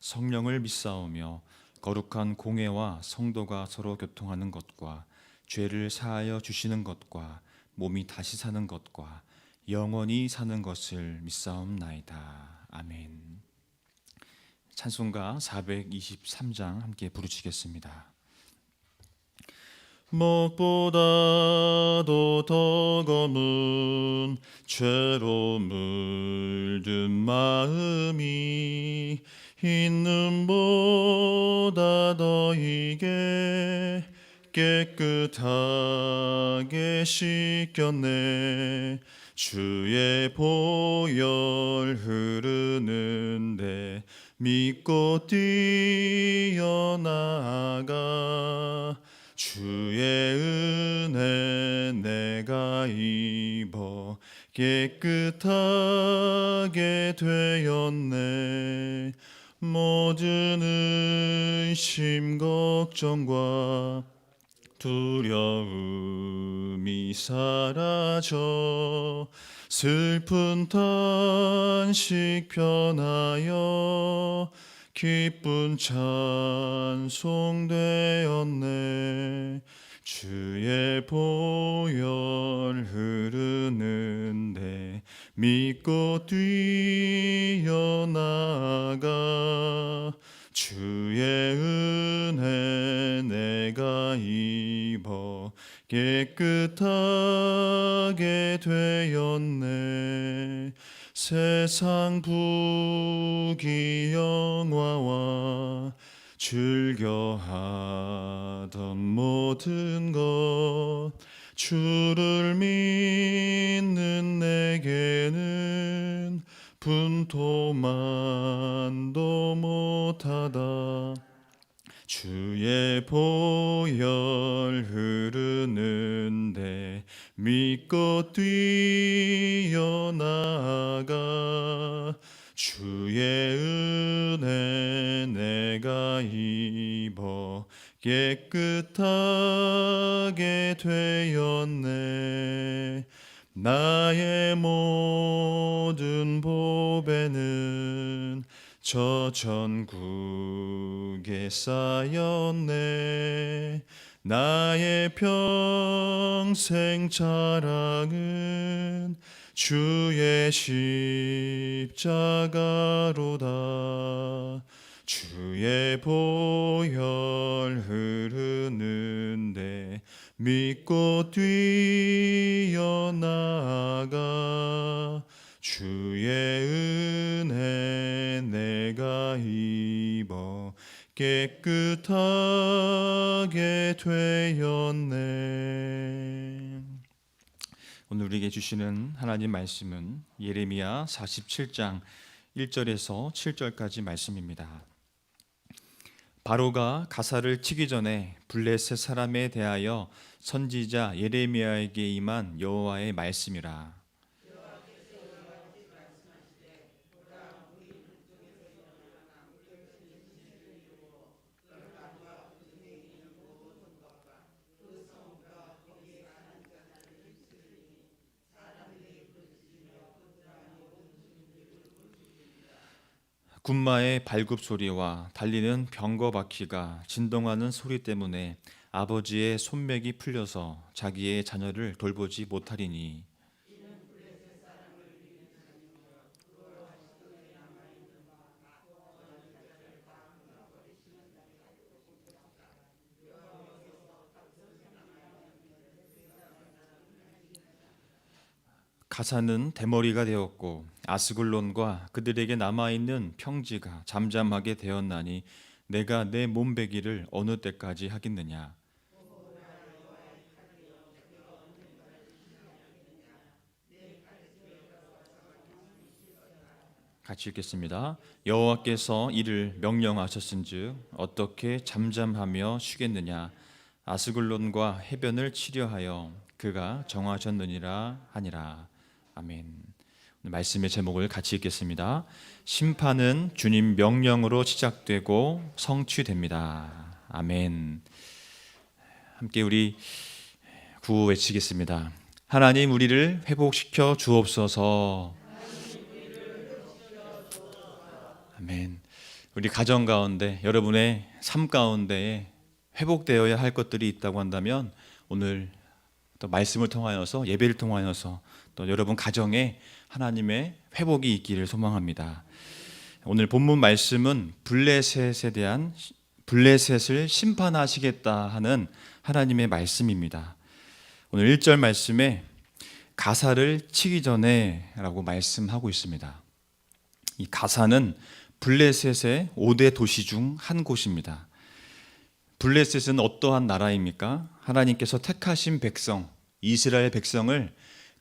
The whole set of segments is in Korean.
성령을 믿사오며 거룩한 공회와 성도가 서로 교통하는 것과 죄를 사하여 주시는 것과 몸이 다시 사는 것과 영원히 사는 것을 믿사옵나이다. 아멘. 찬송가 423장 함께 부르시겠습니다. 무엇보다도 더 검은 죄로 물든 마음이 있는 보다 더 이게 깨끗하게 씻겼네. 주의 보혈 흐르는데 믿고 뛰어나가. 주의 은혜 내가 입어 깨끗하게 되었네 모든 의심 걱정과 두려움이 사라져 슬픈 탄식 편하여 기쁜 찬송 되었네. 주의 보혈 흐르는데 믿고 뛰어나가 주의 은혜 내가 입어 깨끗하게 되었네. 세상 부귀 영화와 즐겨하던 모든 것 주를 믿 분토만도 못하다. 주의 보혈 흐르는데 믿고 뛰어나가. 주의 은혜 내가 입어 깨끗하게 되었네 나의 모든 보배는 저 전국에 쌓였네. 나의 평생 자랑은 주의 십자가로다. 주의 보혈 흐르는데 믿고 주시는 하나님 말씀은 예레미야 47장 1절에서 7절까지 말씀입니다. 바로가 가사를 치기 전에 블레셋 사람에 대하여 선지자 예레미야에게 임한 여호와의 말씀이라. 군마의 발굽 소리와 달리는 병거 바퀴가 진동하는 소리 때문에 아버지의 손맥이 풀려서 자기의 자녀를 돌보지 못하리니 가사는 대머리가 되었고 아스글론과 그들에게 남아 있는 평지가 잠잠하게 되었나니 내가 내 몸베기를 어느 때까지 하겠느냐? 같이 읽겠습니다. 여호와께서 이를 명령하셨은즉 어떻게 잠잠하며 쉬겠느냐? 아스글론과 해변을 치려하여 그가 정하셨느니라 하니라 아멘. 오늘 말씀의 제목을 같이 읽겠습니다. 심판은 주님 명령으로 시작되고 성취됩니다. 아멘. 함께 우리 구호 외치겠습니다. 하나님 우리를 회복시켜 주옵소서. 아멘. 우리 가정 가운데 여러분의 삶 가운데에 회복되어야 할 것들이 있다고 한다면 오늘 또 말씀을 통하여서 예배를 통하여서 또 여러분 가정에 하나님의 회복이 있기를 소망합니다. 오늘 본문 말씀은 블레셋에 대한 블레셋을 심판하시겠다 하는 하나님의 말씀입니다. 오늘 1절 말씀에 가사를 치기 전에라고 말씀하고 있습니다. 이 가사는 블레셋의 5대 도시 중 한 곳입니다. 블레셋은 어떠한 나라입니까? 하나님께서 택하신 백성, 이스라엘 백성을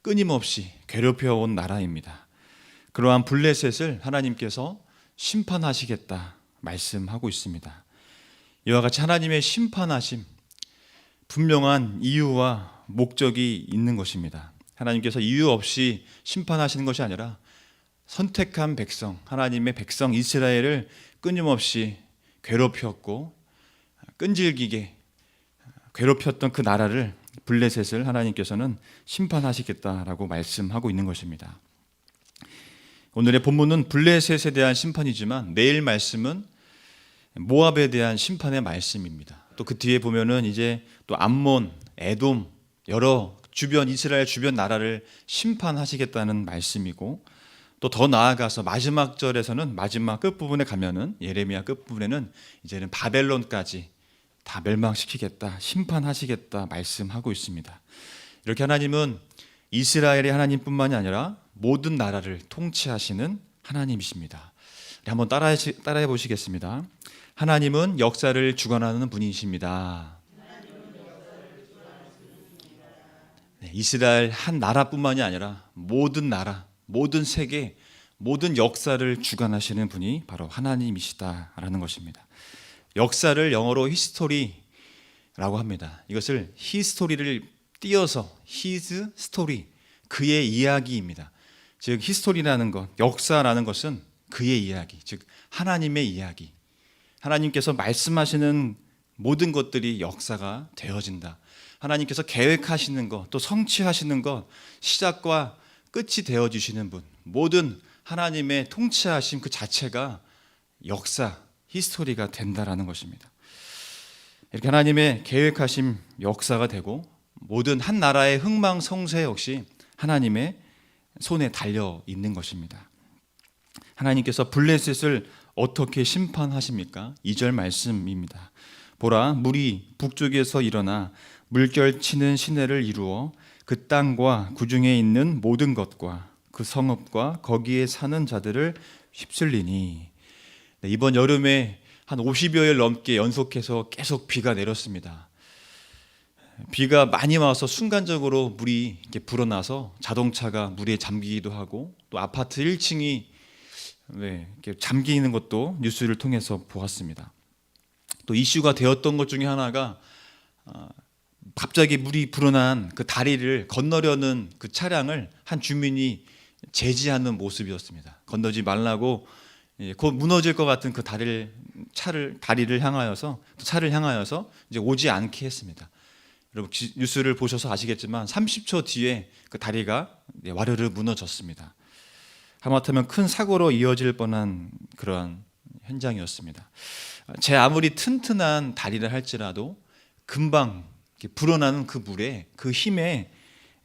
끊임없이 괴롭혀 온 나라입니다. 그러한 블레셋을 하나님께서 심판하시겠다 말씀하고 있습니다. 이와 같이 하나님의 심판하심 분명한 이유와 목적이 있는 것입니다. 하나님께서 이유 없이 심판하시는 것이 아니라 선택한 백성, 하나님의 백성 이스라엘을 끊임없이 괴롭혔고 끈질기게 괴롭혔던 그 나라를 블레셋을 하나님께서는 심판하시겠다라고 말씀하고 있는 것입니다. 오늘의 본문은 블레셋에 대한 심판이지만 내일 말씀은 모압에 대한 심판의 말씀입니다. 또 그 뒤에 보면은 이제 또 암몬, 에돔 여러 주변 이스라엘 주변 나라를 심판하시겠다는 말씀이고 또 더 나아가서 마지막 절에서는 마지막 끝 부분에 가면은 예레미야 끝 부분에는 이제는 바벨론까지 다 멸망시키겠다, 심판하시겠다 말씀하고 있습니다. 이렇게 하나님은 이스라엘의 하나님뿐만이 아니라 모든 나라를 통치하시는 하나님이십니다. 한번 따라해, 따라해 보시겠습니다. 하나님은 역사를 주관하는 분이십니다. 네, 이스라엘 한 나라뿐만이 아니라 모든 나라, 모든 세계, 모든 역사를 주관하시는 분이 바로 하나님이시다라는 것입니다. 역사를 영어로 히스토리라고 합니다. 이것을 히스토리를 띄어서 히즈 스토리 그의 이야기입니다. 즉 히스토리라는 것, 역사라는 것은 그의 이야기, 즉 하나님의 이야기. 하나님께서 말씀하시는 모든 것들이 역사가 되어진다. 하나님께서 계획하시는 것, 또 성취하시는 것, 시작과 끝이 되어 주시는 분. 모든 하나님의 통치하심 그 자체가 역사, 히스토리가 된다라는 것입니다. 이렇게 하나님의 계획하심 역사가 되고 모든 한 나라의 흥망성쇠 역시 하나님의 손에 달려 있는 것입니다. 하나님께서 블레셋을 어떻게 심판하십니까? 2절 말씀입니다. 보라 물이 북쪽에서 일어나 물결치는 시내를 이루어 그 땅과 그 중에 있는 모든 것과 그 성읍과 거기에 사는 자들을 휩쓸리니 네, 이번 여름에 한 50여일 넘게 연속해서 계속 비가 내렸습니다. 비가 많이 와서 순간적으로 물이 이렇게 불어나서 자동차가 물에 잠기기도 하고 또 아파트 1층이 네, 이렇게 잠기는 것도 뉴스를 통해서 보았습니다. 또 이슈가 되었던 것 중에 하나가 아, 갑자기 물이 불어난 그 다리를 건너려는 그 차량을 한 주민이 제지하는 모습이었습니다. 건너지 말라고 예, 곧 무너질 것 같은 그 다리를 차를 다리를 향하여서 차를 향하여서 이제 오지 않게 했습니다. 여러분 뉴스를 보셔서 아시겠지만 30초 뒤에 그 다리가 와르르 무너졌습니다. 하마터면 큰 사고로 이어질 뻔한 그러한 현장이었습니다. 제 아무리 튼튼한 다리를 할지라도 금방 불어나는 그 물에 그 힘에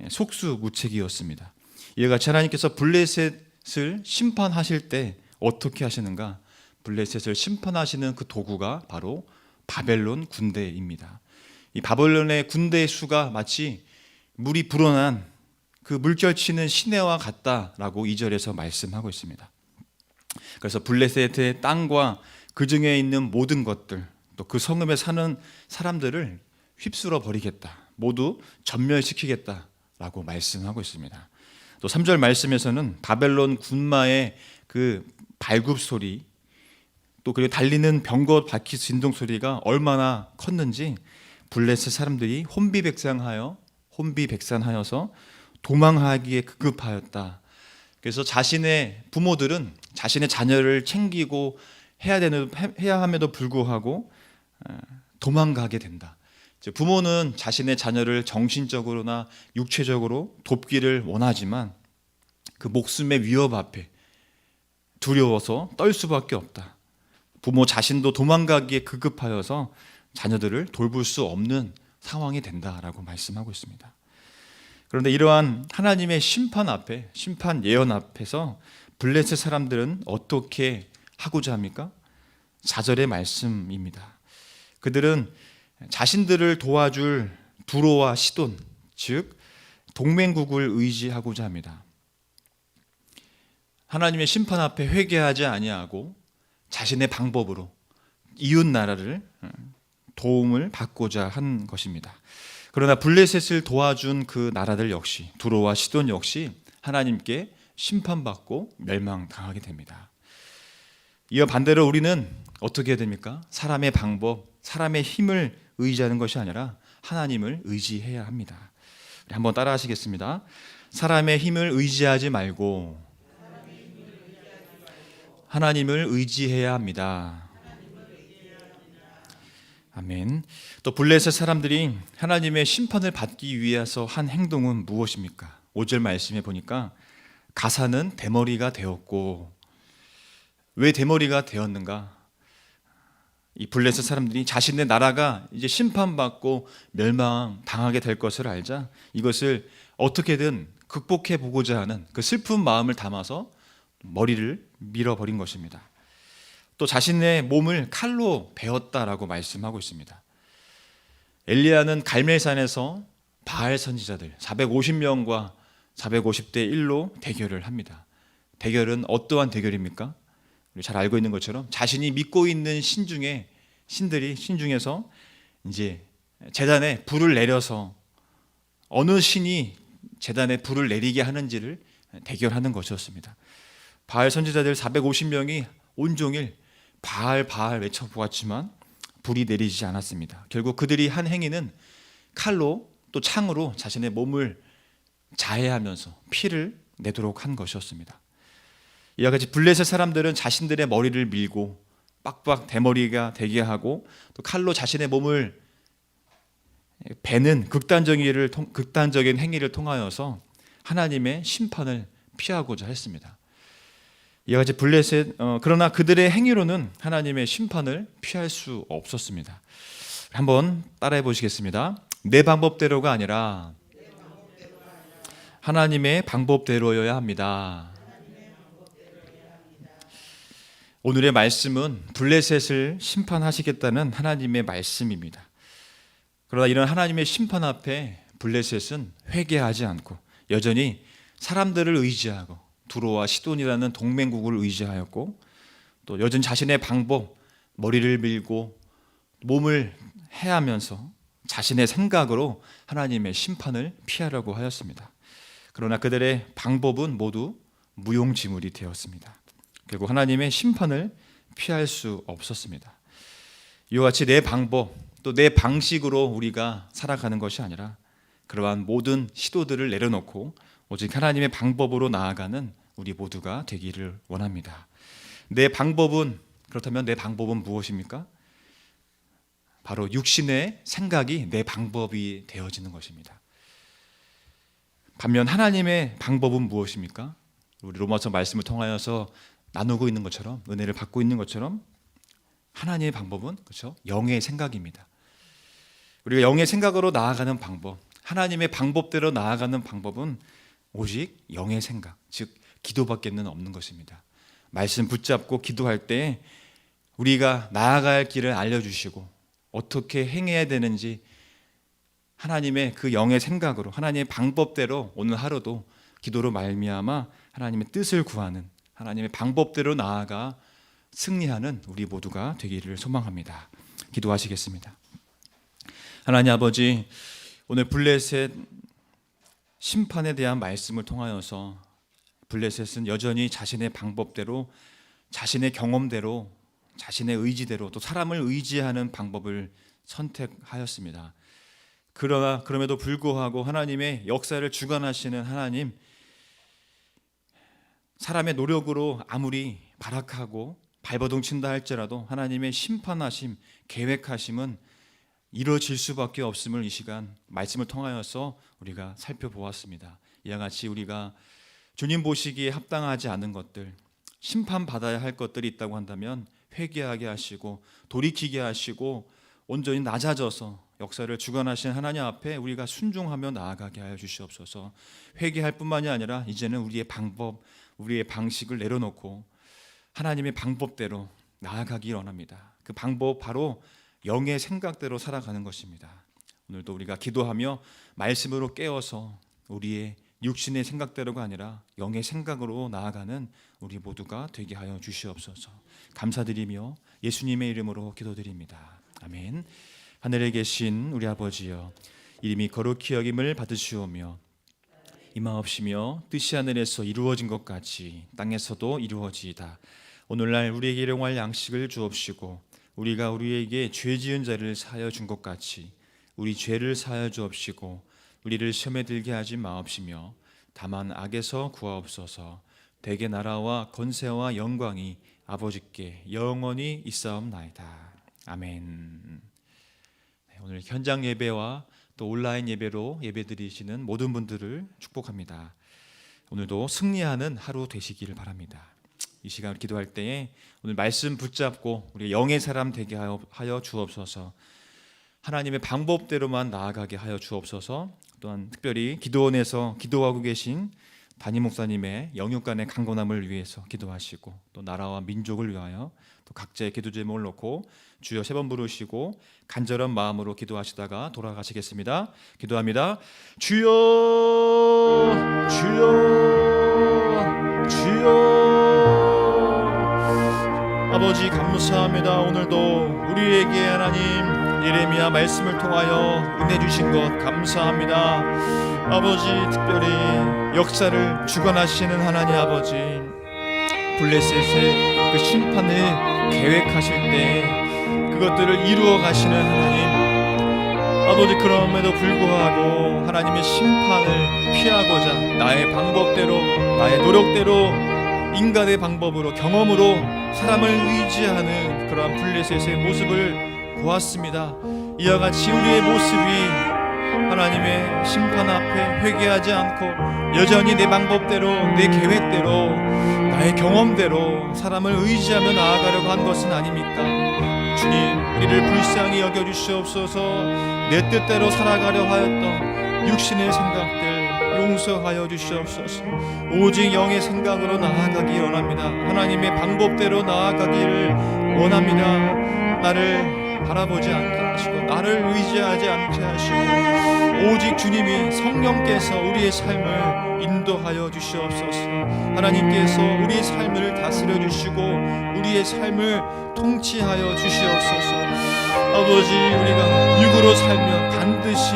속수무책이었습니다. 이와 같이 하나님께서 블레셋을 심판하실 때 어떻게 하시는가? 블레셋을 심판하시는 그 도구가 바로 바벨론 군대입니다. 이 바벨론의 군대의 수가 마치 물이 불어난 그 물결치는 시내와 같다라고 2절에서 말씀하고 있습니다. 그래서 블레셋의 땅과 그 중에 있는 모든 것들 또 그 성읍에 사는 사람들을 휩쓸어 버리겠다. 모두 전멸시키겠다라고 말씀하고 있습니다. 또 3절 말씀에서는 바벨론 군마의 그 발굽 소리 또 그리고 달리는 병거 바퀴 진동 소리가 얼마나 컸는지 블레셋 사람들이 혼비백산하여 혼비백산하여서 도망하기에 급급하였다. 그래서 자신의 부모들은 자신의 자녀를 챙기고 해야 되는 해야 함에도 불구하고 어, 도망가게 된다. 부모는 자신의 자녀를 정신적으로나 육체적으로 돕기를 원하지만 그 목숨의 위협 앞에 두려워서 떨 수밖에 없다. 부모 자신도 도망가기에 급급하여서 자녀들을 돌볼 수 없는 상황이 된다라고 말씀하고 있습니다. 그런데 이러한 하나님의 심판 앞에 심판 예언 앞에서 블레셋 사람들은 어떻게 하고자 합니까? 4절의 말씀입니다. 그들은 자신들을 도와줄 두로와 시돈 즉 동맹국을 의지하고자 합니다. 하나님의 심판 앞에 회개하지 아니하고 자신의 방법으로 이웃 나라를 도움을 받고자 한 것입니다. 그러나 블레셋을 도와준 그 나라들 역시 두로와 시돈 역시 하나님께 심판받고 멸망당하게 됩니다. 이어 반대로 우리는 어떻게 해야 됩니까? 사람의 방법, 사람의 힘을 의지하는 것이 아니라 하나님을 의지해야 합니다. 한번 따라 하시겠습니다. 사람의 힘을 의지하지 말고 하나님을 의지해야 합니다. 아멘. 또 블레셋 사람들이 하나님의 심판을 받기 위해서 한 행동은 무엇입니까? 5절 말씀에 보니까 가사는 대머리가 되었고 왜 대머리가 되었는가? 이 블레셋 사람들이 자신의 나라가 이제 심판받고 멸망 당하게 될 것을 알자 이것을 어떻게든 극복해 보고자 하는 그 슬픈 마음을 담아서 머리를 밀어버린 것입니다. 또 자신의 몸을 칼로 베었다라고 말씀하고 있습니다. 엘리야는 갈멜산에서 바알 선지자들 450명과 450대 1로 대결을 합니다. 대결은 어떠한 대결입니까? 우리 잘 알고 있는 것처럼 자신이 믿고 있는 신 중에 신들이 신 중에서 이제 재단에 불을 내려서 어느 신이 재단에 불을 내리게 하는지를 대결하는 것이었습니다. 바알 선지자들 450명이 온종일 바알 바알 외쳐 보았지만 불이 내리지 않았습니다. 결국 그들이 한 행위는 칼로 또 창으로 자신의 몸을 자해하면서 피를 내도록 한 것이었습니다. 이와 같이 블레셋 사람들은 자신들의 머리를 밀고 빡빡 대머리가 되게 하고 또 칼로 자신의 몸을 일을 극단적인 행위를 통하여서 하나님의 심판을 피하고자 했습니다. 이와 같이 블레셋 어, 그러나 그들의 행위로는 하나님의 심판을 피할 수 없었습니다. 한번 따라해 보시겠습니다. 내 방법대로가 아니라 하나님의 방법대로여야 합니다. 오늘의 말씀은 블레셋을 심판하시겠다는 하나님의 말씀입니다. 그러나 이런 하나님의 심판 앞에 블레셋은 회개하지 않고 여전히 사람들을 의지하고 두로와 시돈이라는 동맹국을 의지하였고 또 여전 자신의 방법 머리를 밀고 몸을 해하면서 자신의 생각으로 하나님의 심판을 피하려고 하였습니다. 그러나 그들의 방법은 모두 무용지물이 되었습니다. 결국 하나님의 심판을 피할 수 없었습니다. 이와 같이 내 방법 또 내 방식으로 우리가 살아가는 것이 아니라 그러한 모든 시도들을 내려놓고 오직 하나님의 방법으로 나아가는 우리 모두가 되기를 원합니다. 내 방법은 그렇다면 내 방법은 무엇입니까? 바로 육신의 생각이 내 방법이 되어지는 것입니다. 반면 하나님의 방법은 무엇입니까? 우리 로마서 말씀을 통하여서 나누고 있는 것처럼 은혜를 받고 있는 것처럼 하나님의 방법은 그렇죠? 영의 생각입니다. 우리가 영의 생각으로 나아가는 방법, 하나님의 방법대로 나아가는 방법은 오직 영의 생각, 즉 기도밖에는 없는 것입니다. 말씀 붙잡고 기도할 때 우리가 나아갈 길을 알려주시고 어떻게 행해야 되는지 하나님의 그 영의 생각으로 하나님의 방법대로 오늘 하루도 기도로 말미암아 하나님의 뜻을 구하는 하나님의 방법대로 나아가 승리하는 우리 모두가 되기를 소망합니다. 기도하시겠습니다. 하나님 아버지 오늘 블레셋 심판에 대한 말씀을 통하여서 블레셋은 여전히 자신의 방법대로 자신의 경험대로 자신의 의지대로 또 사람을 의지하는 방법을 선택하였습니다. 그러나 그럼에도 불구하고 하나님의 역사를 주관하시는 하나님 사람의 노력으로 아무리 발악하고 발버둥 친다 할지라도 하나님의 심판하심, 계획하심은 이루어질 수밖에 없음을 이 시간 말씀을 통하여서 우리가 살펴보았습니다. 이와 같이 우리가 주님 보시기에 합당하지 않은 것들, 심판받아야 할 것들이 있다고 한다면 회개하게 하시고 돌이키게 하시고 온전히 낮아져서 역사를 주관하신 하나님 앞에 우리가 순종하며 나아가게 하여 주시옵소서. 회개할 뿐만이 아니라 이제는 우리의 방법, 우리의 방식을 내려놓고 하나님의 방법대로 나아가기 원합니다. 그 방법 바로 영의 생각대로 살아가는 것입니다. 오늘도 우리가 기도하며 말씀으로 깨어서 우리의 육신의 생각대로가 아니라 영의 생각으로 나아가는 우리 모두가 되게 하여 주시옵소서. 감사드리며 예수님의 이름으로 기도드립니다. 아멘. 하늘에 계신 우리 아버지여 이름이 거룩히 여김을 받으시오며 이마옵시며 뜻이 하늘에서 이루어진 것 같이 땅에서도 이루어지이다. 오늘날 우리에게 일용할 양식을 주옵시고 우리가 우리에게 죄 지은 자를 사하여 준 것 같이 우리 죄를 사하여 주옵시고 우리를 시험에 들게 하지 마옵시며 다만 악에서 구하옵소서 대개 나라와 건세와 영광이 아버지께 영원히 있사옵나이다. 아멘. 네, 오늘 현장 예배와 또 온라인 예배로 예배드리시는 모든 분들을 축복합니다. 오늘도 승리하는 하루 되시기를 바랍니다. 이 시간을 기도할 때에 오늘 말씀 붙잡고 우리 영의 사람 되게 하여, 하여 주옵소서. 하나님의 방법대로만 나아가게 하여 주옵소서. 또한 특별히 기도원에서 기도하고 계신 담임 목사님의 영육간의 강건함을 위해서 기도하시고 또 나라와 민족을 위하여 또 각자의 기도 제목을 놓고 주여 세 번 부르시고 간절한 마음으로 기도하시다가 돌아가시겠습니다. 기도합니다. 주여 주여 주여 아버지 감사합니다. 오늘도 우리에게 하나님 예레미야 말씀을 통하여 은혜 주신 것 감사합니다. 아버지 특별히 역사를 주관하시는 하나님 아버지 블레셋의 그 심판을 계획하실 때 그것들을 이루어 가시는 하나님 아버지 그럼에도 불구하고 하나님의 심판을 피하고자 나의 방법대로 나의 노력대로 인간의 방법으로 경험으로 사람을 의지하는 그러한 블레셋의 모습을 보았습니다. 이와 같이 우리의 모습이 하나님의 심판 앞에 회개하지 않고 여전히 내 방법대로 내 계획대로 나의 경험대로 사람을 의지하며 나아가려고 한 것은 아닙니까? 주님 우리를 불쌍히 여겨 주시옵소서 내 뜻대로 살아가려 하였던 육신의 생각들 용서하여 주시옵소서. 오직 영의 생각으로 나아가기 원합니다. 하나님의 방법대로 나아가기를 원합니다. 나를 바라보지 않게 하시고 나를 의지하지 않게 하시고 오직 주님이 성령께서 우리의 삶을 인도하여 주시옵소서. 하나님께서 우리의 삶을 다스려 주시고 우리의 삶을 통치하여 주시옵소서. 아버지 우리가 육으로 살면 반드시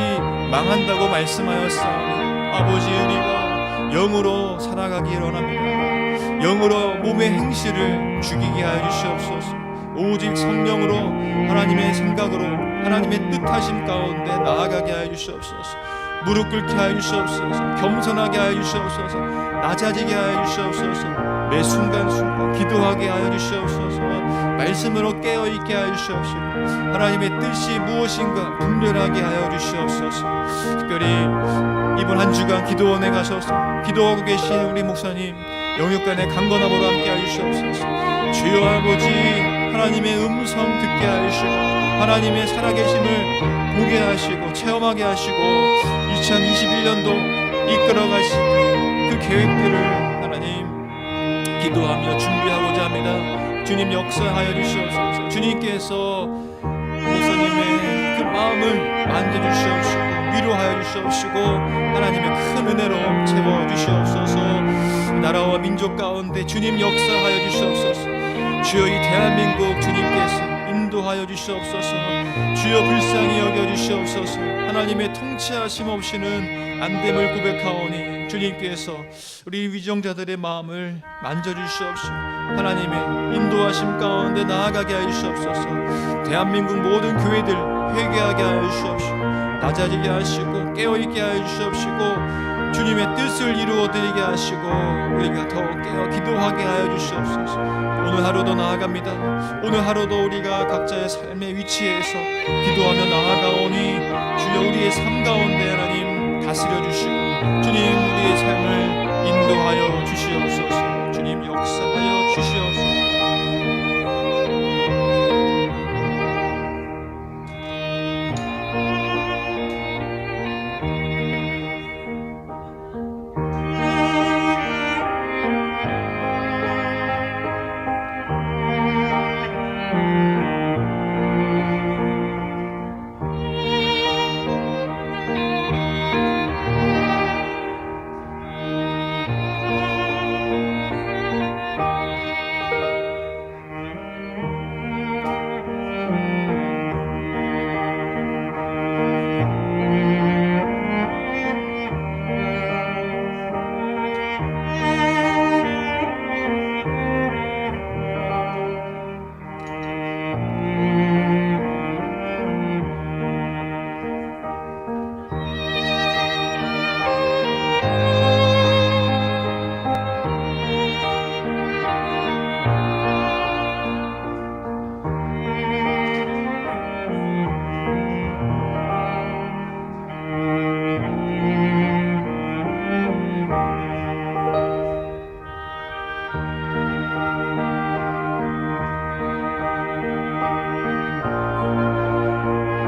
망한다고 말씀하였사오니 아버지 우리가 영으로 살아가기 원합니다. 영으로 몸의 행실을 죽이게 하여 주시옵소서. 오직 성령으로 하나님의 생각으로 하나님의 뜻하심 가운데 나아가게 하여 주시옵소서 무릎 꿇게 하여 주시옵소서. 겸손하게 하여 주시옵소서. 낮아지게 하여 주시옵소서. 매 순간순간 기도하게 하여 주시옵소서. 말씀으로 깨어있게 하여 주시옵소서. 하나님의 뜻이 무엇인가 분별하게 하여 주시옵소서. 특별히 이번 한 주간 기도원에 가셔서 기도하고 계신 우리 목사님 영육간의 강건함으로 함께 하여 주시옵소서. 주여 아버지 하나님의 음성 듣게 하시고 하나님의 살아계심을 보게 하시고 체험하게 하시고 2021년도 이끌어 가실 그 계획들을 하나님 기도하며 준비하고자 합니다. 주님 역사하여 주시옵소서. 주님께서 목사님의 그 마음을 만져 주시옵시고 위로하여 주시옵시고 하나님의 큰 은혜로 채워 주시옵소서. 나라와 민족 가운데 주님 역사하여 주시옵소서. 주여 이 대한민국 주님께서 인도하여 주시옵소서. 주여 불쌍히 여겨 주시옵소서. 하나님 하나님의 통치하심 없이는 안 됨을 고백하오니 주님께서 우리 위정자들의 마음을 만져주시옵시고 하나님의 인도하심 가운데 나아가게 하여 주시옵소서 대한민국 모든 교회들 회개하게 하여 주시옵시고 낮아지게 하시고 깨어있게 하여 주시옵시고 뜻을 이루어 드리게 하시고 우리가 더 깨어 기도하게 하여 주시옵소서. 오늘 하루도 나아갑니다. 오늘 하루도 우리가 각자의 삶의 위치에서 기도하며 나아가오니 주여 우리의 삶 가운데 하나님 다스려 주시고 주님 우리의 삶을 인도하여 주시옵소서. 주님 역사하여